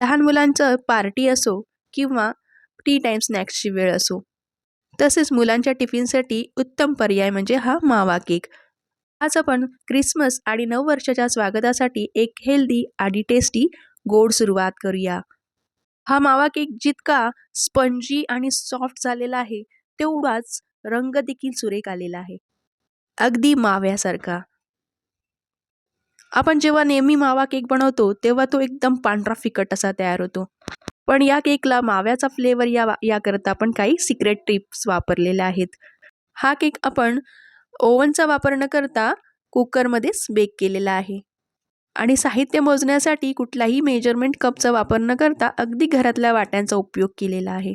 लहान मुलांचं पार्टी असो किंवा टी टाईम स्नॅक्सची वेळ असो. तसेच मुलांच्या टिफिनसाठी उत्तम पर्याय म्हणजे हा मावा केक आज आपण क्रिसमस आणि नऊ वर्षाच्या स्वागतासाठी एक हेल्दी आणि टेस्टी गोड सुरुवात करूया. हा मावा केक जितका स्पंजी आणि सॉफ्ट झालेला आहे तेवढाच रंग देखील सुरेख आलेला आहे. अगदी माव्यासारखा. आपण जेव्हा नेहमी मावा केक बनवतो तेव्हा तो एकदम पांढरा फिकट असा तयार होतो. पण या केकला माव्याचा फ्लेवर या याकरता आपण काही सिक्रेट टिप्स वापरलेल्या आहेत. हा केक आपण ओव्हनचा वापर न करता कुकरमध्येच बेक केलेला आहे. आणि साहित्य मोजण्यासाठी कुठलाही मेजरमेंट कपचा वापर न करता अगदी घरातल्या वाट्यांचा उपयोग केलेला आहे.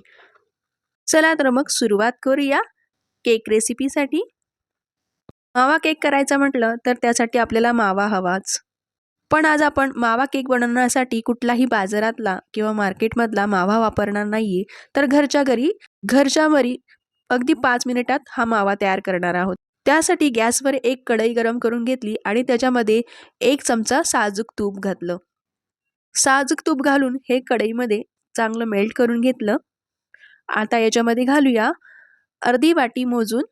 चला तर मग सुरुवात करूया केक रेसिपीसाठी मावा केक करायचा म्हटलं तर त्यासाठी आपल्याला मावा हवाच. पण आज आपण मावा केक बनवण्यासाठी कुठलाही बाजारातला किंवा मार्केटमधला मावा वापरणार नाही तर घरच्या घरी घरच्या घरी अगदी पाच मिनिटात हा मावा तयार करणार आहोत. त्यासाठी गॅसवर एक कढई गरम करून घेतली आणि त्याच्यामध्ये एक चमचा साजूक तूप घातलं. साजूक तूप घालून हे कढईमध्ये चांगलं मेल्ट करून घेतलं. आता याच्यामध्ये घालूया अर्धी वाटी मोजून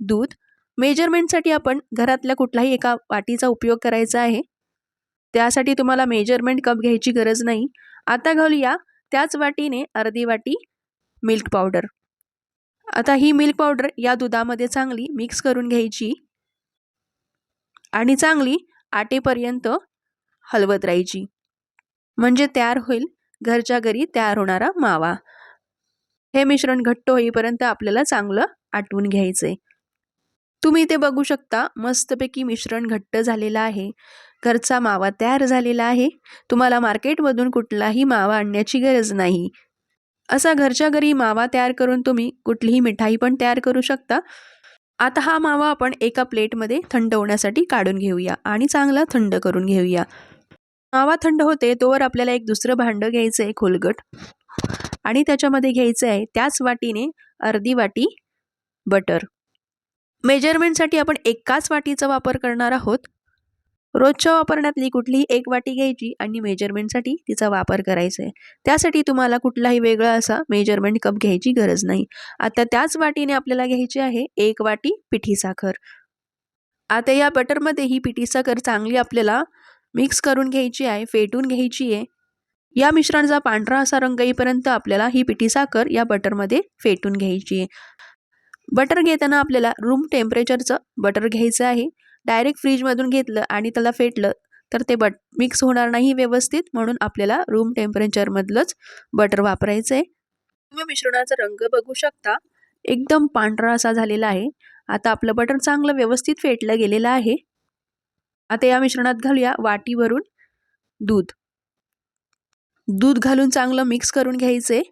दूध मेजरमेंटसाठी आपण घरातल्या कुठलाही एका वाटीचा उपयोग करायचा आहे. त्यासाठी तुम्हाला मेजरमेंट कप घ्यायची गरज नाही. आता घालूया त्याच वाटीने अर्धी वाटी मिल्क पावडर. आता ही मिल्क पावडर या दुधामध्ये चांगली मिक्स करून घ्यायची. आणि चांगली आटेपर्यंत हलवत राहायची. म्हणजे तयार होईल घरच्या घरी तयार होणारा मावा. हे मिश्रण घट्ट होईपर्यंत आपल्याला चांगलं आटवून घ्यायचं आहे तुम्ही ते बघू शकता मस्तपैकी मिश्रण घट्ट झालेलं आहे. घरचा मावा तयार झालेला आहे. तुम्हाला मार्केटमधून कुठलाही मावा आणण्याची गरज नाही. असा घरच्या घरी मावा तयार करून तुम्ही कुठलीही मिठाई पण तयार करू शकता. आता हा मावा आपण एका प्लेटमध्ये थंड होण्यासाठी काढून घेऊया आणि चांगला थंड करून घेऊया. मावा थंड होते तोवर आपल्याला एक दुसरं भांडं घ्यायचं आहे खोलगट. आणि त्याच्यामध्ये घ्यायचं आहे त्याच वाटीने अर्धी वाटी बटर. मेजरमेंटसाठी आपण एकाच वाटीचा वापर करणार आहोत. रोजच्या वापरण्यातली कुठलीही एक वाटी घ्यायची आणि मेजरमेंटसाठी तिचा वापर करायचा आहे त्यासाठी तुम्हाला कुठलाही वेगळा असा मेजरमेंट कप घ्यायची गरज नाही. आता त्याच वाटीने आपल्याला घ्यायची आहे एक वाटी पिठी साखर. आता या बटरमध्ये ही पिठी साखर चांगली आपल्याला मिक्स करून घ्यायची आहे फेटून घ्यायची आहे. या मिश्रणाचा पांढरा असा रंग येईपर्यंत आपल्याला ही पिठी साखर या बटरमध्ये फेटून घ्यायची आहे. बटर घेताना आपल्याला रूम टेम्परेचरचं बटर घ्यायचं आहे. डायरेक्ट फ्रीजमधून घेतलं आणि त्याला फेटलं तर ते बट मिक्स होणार नाही व्यवस्थित म्हणून आपल्याला रूम टेम्परेचरमधलंच बटर वापरायचं आहे तुम्ही मिश्रणाचा रंग बघू शकता. एकदम पांढरा असा झालेला आहे. आता आपलं बटर चांगलं व्यवस्थित फेटलं गेलेलं आहे. आता या मिश्रणात घालूया वाटीवरून दूध. दूध घालून चांगलं मिक्स करून घ्यायचं आहे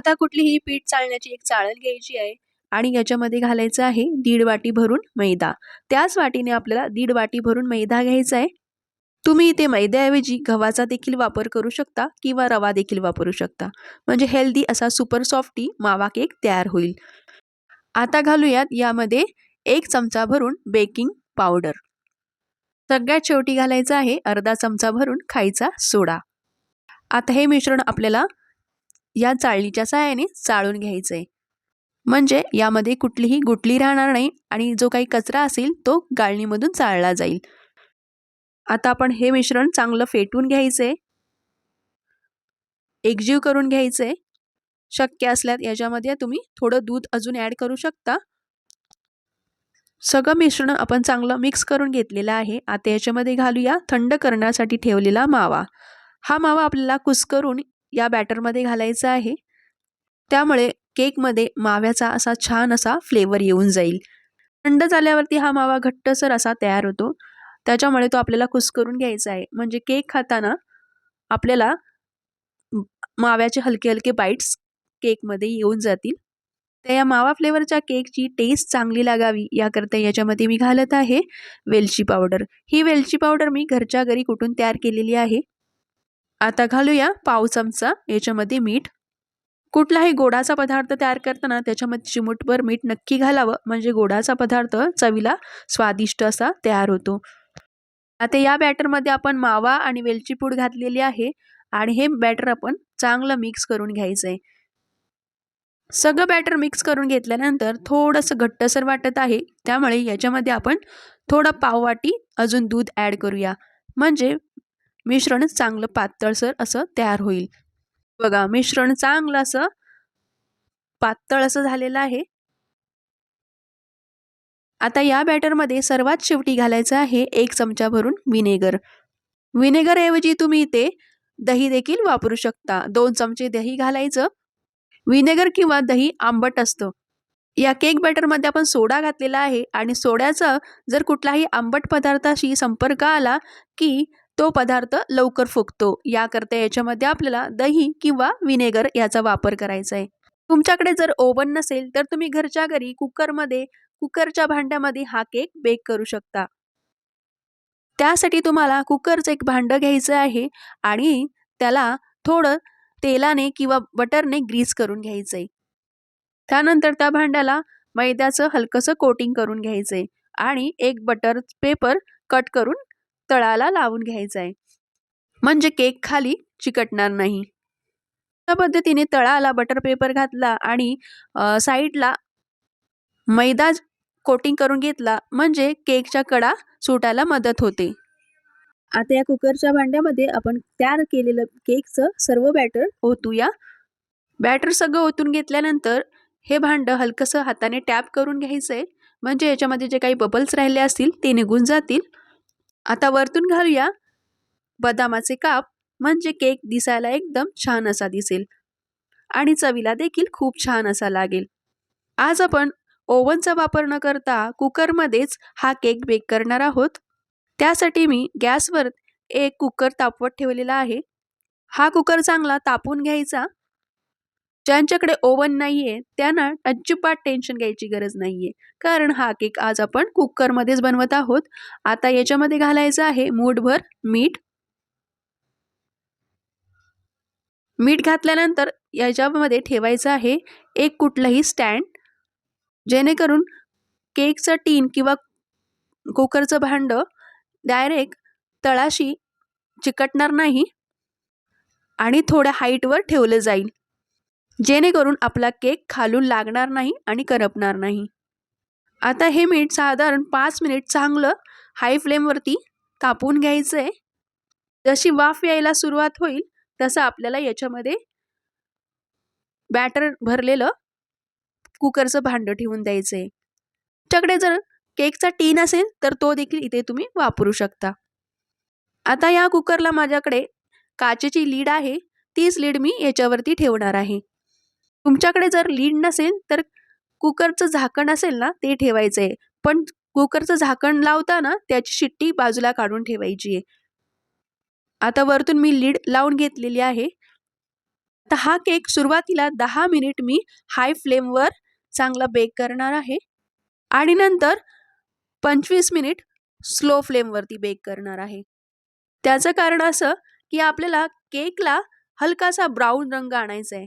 आता कुठलीही पीठ चाळण्याची एक चाळण घ्यायची आहे आणि याच्यामध्ये घालायचं आहे दीड वाटी भरून मैदा. त्याच वाटीने आपल्याला दीड वाटी भरून मैदा घ्यायचा आहे. तुम्ही इथे मैद्याऐवजी गव्हाचा देखील वापर करू शकता किंवा रवा देखील वापरू शकता. म्हणजे हेल्दी असा सुपर सॉफ्टी मावा केक तयार होईल. आता घालूयात यामध्ये एक चमचा भरून बेकिंग पावडर. सगळ्यात शेवटी घालायचं आहे अर्धा चमचा भरून खायचा सोडा. आता हे मिश्रण आपल्याला या चाळणीच्या सहाय्याने चाळून घ्यायचं. आहे म्हणजे यामध्ये कुठलीही गुटली राहणार नाही आणि जो काही कचरा असेल तो गाळणीमधून चाळला जाईल. आता आपण हे मिश्रण चांगलं फेटून घ्यायचं. आहे एकजीव करून घ्यायचं. आहे शक्य असल्यास याच्यामध्ये तुम्ही थोडं दूध अजून ॲड करू शकता. सगळं मिश्रण आपण चांगलं मिक्स करून घेतलेलं आहे. आता याच्यामध्ये घालूया थंड करण्यासाठी ठेवलेला मावा. हा मावा आपल्याला कुस्करून या बॅटरमध्ये घालायचं आहे. त्यामुळे केकमध्ये माव्याचा असा छान असा फ्लेवर येऊन जाईल. थंड झाल्यावरती हा मावा घट्टसर असा तयार होतो. त्याच्यामुळे तो आपल्याला कुस्करून घ्यायचा आहे. म्हणजे केक खाताना आपल्याला माव्याचे हलके हलके बाईट्स केकमध्ये येऊन जातील. तर या मावा फ्लेवरच्या केकची टेस्ट चांगली लागावी याकरता याच्यामध्ये मी घालत आहे वेलची पावडर. ही वेलची पावडर मी घरच्या घरी कुठून तयार केलेली आहे. आता घालूया पाव चमचा याच्यामध्ये मीठ. कुठलाही गोडाचा पदार्थ तयार करताना त्याच्यामध्ये चिमूटभर मीठ नक्की घालावं. म्हणजे गोडाचा पदार्थ चवीला स्वादिष्ट असा तयार होतो. आता या बॅटरमध्ये आपण मावा आणि वेलची पूड घातलेली आहे आणि हे बॅटर आपण चांगलं मिक्स करून घ्यायचं आहे सगळं बॅटर मिक्स करून घेतल्यानंतर थोडंसं घट्टसर वाटत आहे. त्यामुळे याच्यामध्ये आपण थोडं पाववाटी अजून दूध ॲड करूया. म्हणजे मिश्रण चांगलं पातळसर असं तयार होईल. बघा मिश्रण चांगलं असं पातळ असं झालेलं आहे. आता या बॅटरमध्ये सर्वात शेवटी घालायचं आहे एक चमचा भरून विनेगर विनेगरऐवजी तुम्ही इथे दही देखील वापरू शकता. दोन चमचे दही घालायचं. विनेगर किंवा दही आंबट असतं. या केक बॅटरमध्ये आपण सोडा घातलेला आहे आणि सोड्याचा जर कुठलाही आंबट पदार्थाशी संपर्क आला की तो पदार्थ लवकर फुगतो. याकरता याच्यामध्ये आपल्याला दही किंवा विनेगर याचा वापर करायचा आहे तुमच्याकडे जर ओव्हन नसेल तर तुम्ही घरच्या घरी कुकरमध्ये कुकरच्या भांड्यामध्ये हा केक बेक करू शकता. त्यासाठी तुम्हाला कुकरचं एक भांडं घ्यायचं आहे आणि त्याला थोडं तेलाने किंवा बटरने ग्रीस करून घ्यायचं आहे त्यानंतर त्या भांड्याला मैद्याचं हलकंसं कोटिंग करून घ्यायचं आहे आणि एक बटर पेपर कट करून तळाला लावून घ्यायचं आहे म्हणजे केक खाली चिकटणार नाही. त्या पद्धतीने तळाला बटर पेपर घातला आणि साईडला मैदा कोटिंग करून घेतला. म्हणजे केकच्या कडा सुटायला मदत होते. आता या कुकरच्या भांड्यामध्ये आपण तयार केलेलं केकचं सर्व बॅटर ओतूया. बॅटर सगळं ओतून घेतल्यानंतर हे भांडं हलकंसं हाताने टॅप करून घ्यायचं आहे म्हणजे याच्यामध्ये जे काही बबल्स राहिले असतील ते निघून जातील. आता वरतून घालूया. बदामाचे काप म्हणजे केक दिसायला एकदम छान असा दिसेल. आणि चवीला देखील खूप छान असा लागेल. आज आपण ओव्हनचा वापर न करता कुकरमध्येच हा केक बेक करणार आहोत. त्यासाठी मी गॅसवर एक कुकर तापवत ठेवलेला आहे. हा कुकर चांगला तापून घ्यायचा. ज्यांच्याकडे ओव्हन नाही आहे त्यांना अजिबात टेन्शन घ्यायची गरज नाही आहे कारण हा केक आज आपण कुकरमध्येच बनवत आहोत. आता याच्यामध्ये घालायचं आहे मूठभर मीठ. मीठ घातल्यानंतर याच्यामध्ये ठेवायचं आहे एक कुठलंही स्टँड जेणेकरून केकचं टीन किंवा कुकरचं भांडं डायरेक्ट तळाशी चिकटणार नाही आणि थोड्या हाईटवर ठेवलं जाईल. जेणेकरून आपला केक खालून लागणार नाही आणि करपणार नाही. आता हे मीठ साधारण पाच मिनिट चांगलं हाय फ्लेमवरती तापून घ्यायचं आहे जशी वाफ यायला सुरुवात होईल तसं आपल्याला याच्यामध्ये बॅटर भरलेलं कुकरचं भांडं ठेवून द्यायचं आहे तुमच्याकडे जर केकचा टीन असेल तर तो देखील इथे तुम्ही वापरू शकता. आता या कुकरला माझ्याकडे काचेची लीड आहे तीच लीड मी याच्यावरती ठेवणार आहे. तुमच्याकडे जर लीड नसेल तर कुकरचं झाकण असेल ना ते ठेवायचं आहे पण कुकरचं झाकण लावताना त्याची शिट्टी बाजूला काढून ठेवायची आहे. आता वरतून मी लीड लावून घेतलेली आहे. आता हा केक सुरुवातीला दहा मिनिट मी हाय फ्लेमवर चांगला बेक करणार आहे. आणि नंतर पंचवीस मिनिट स्लो फ्लेमवरती बेक करणार आहे. त्याचं कारण असं की आपल्याला केकला हलकासा ब्राऊन रंग आणायचा आहे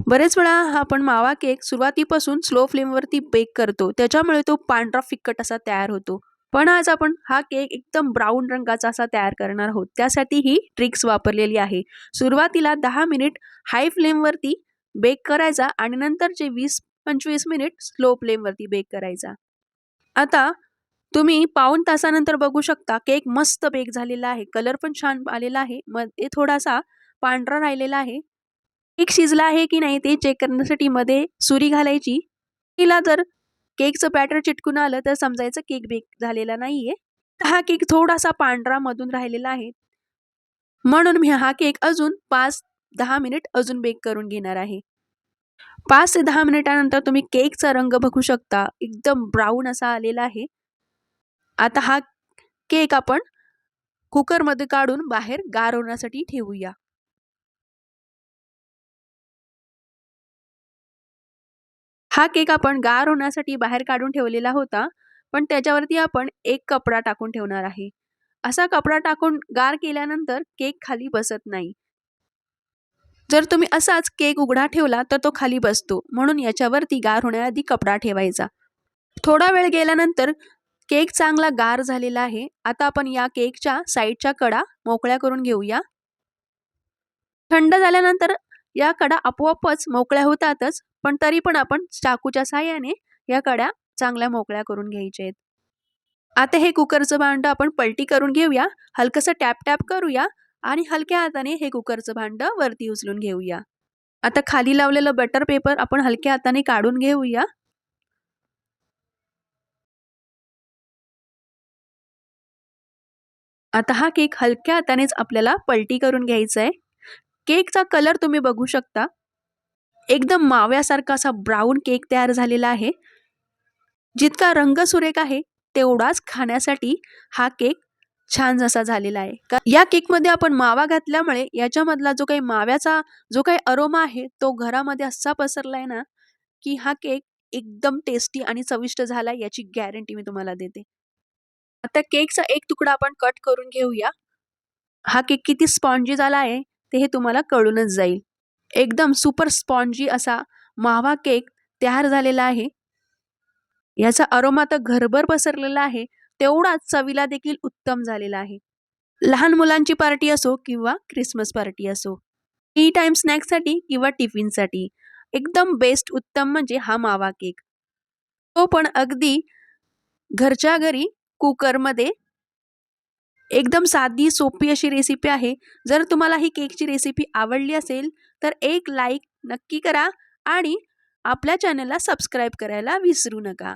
बरेच वेळा हा आपण मावा केक सुरुवातीपासून स्लो फ्लेमवरती बेक करतो. त्याच्यामुळे तो पांढरा फिक्कट असा तयार होतो. पण आज आपण हा केक एकदम ब्राऊन रंगाचा असा तयार करणार आहोत. त्यासाठी ही ट्रिक्स वापरलेली आहे. सुरुवातीला दहा मिनिट हाय फ्लेमवरती बेक करायचा आणि नंतरचे वीस पंचवीस मिनिट स्लो फ्लेमवरती बेक करायचा. आता तुम्ही पाऊन तासानंतर बघू शकता केक मस्त बेक झालेला आहे. कलर पण छान आलेला आहे. मध्ये थोडासा पांढरा राहिलेला आहे. केक शिजला आहे की नाही ते चेक करण्यासाठी मध्ये सुरी घालायची. तिला जर केकचं बॅटर चिटकून आलं तर समजायचं केक बेक झालेला नाहीये. हा केक थोडासा पांढरा मधून राहिलेला आहे. म्हणून मी हा केक अजून पाच दहा मिनिट अजून बेक करून घेणार आहे. पाच ते दहा मिनिटानंतर तुम्ही केकचा रंग बघू शकता. एकदम ब्राऊन असा आलेला आहे. आता हा केक आपण कुकरमध्ये काढून बाहेर गार होण्यासाठी ठेवूया. हा केक आपण गार होण्यासाठी बाहेर काढून ठेवलेला होता पण त्याच्यावरती आपण एक कपडा टाकून ठेवणार आहे. असा कपडा टाकून गार केल्यानंतर केक खाली बसत नाही. जर तुम्ही असाच केक उघडा ठेवला तर तो खाली बसतो म्हणून याच्यावरती गार होण्याआधी कपडा ठेवायचा. थोडा वेळ गेल्यानंतर केक चांगला गार झालेला आहे. आता आपण या केकच्या साईडच्या कडा मोकळ्या करून घेऊया. थंड झाल्यानंतर या कडा आपोआपच मोकळ्या होतातच पण तरी पण आपण चाकूच्या साह्याने या कड्या चांगल्या मोकळ्या करून घ्यायच्या आहेत आता हे कुकरचं भांडं आपण पलटी करून घेऊया हलकंसं टॅप टॅप करूया आणि हलक्या हाताने हे कुकरचं भांडं वरती उचलून घेऊया. आता खाली लावलेलं बटर पेपर आपण हलक्या हाताने काढून घेऊया. आता हा केक हलक्या हातानेच आपल्याला पलटी करून घ्यायचा आहे केकचा कलर तुम्ही बघू शकता. एकदम माव्यासारखा असा ब्राऊन केक तयार झालेला आहे. जितका रंग सुरेख आहे तेवढाच खाण्यासाठी हा केक छान जसा झालेला आहे. या केकमध्ये आपण मावा घातल्यामुळे याच्यामधला जो काही माव्याचा जो काही अरोमा आहे तो घरामध्ये असा पसरला आहे ना की हा केक एकदम टेस्टी आणि चविष्ट झाला याची गॅरंटी मी तुम्हाला देते. आता केकचा एक तुकडा आपण कट करून घेऊया. हा केक किती स्पॉन्जी झाला आहे ते हे तुम्हाला कळूनच जाईल. एकदम सुपर स्पॉन्जी असा मावा केक तयार झालेला आहे. याचा अरोमा तर घरभर पसरलेला आहे तेवढाच चवीला देखील उत्तम झालेला आहे. लहान मुलांची पार्टी असो किंवा क्रिसमस पार्टी असो टी टाइम स्नॅक्ससाठी किंवा टिफिनसाठी एकदम बेस्ट उत्तम म्हणजे हा मावा केक. तो पण अगदी घरच्या घरी कुकरमध्ये एकदम साधी सोपी अशी रेसिपी आहे. जर तुम्हाला ही केकची रेसिपी आवडली असेल तर एक लाईक नक्की करा आणि आपल्या चॅनलला सबस्क्राईब करायला विसरू नका.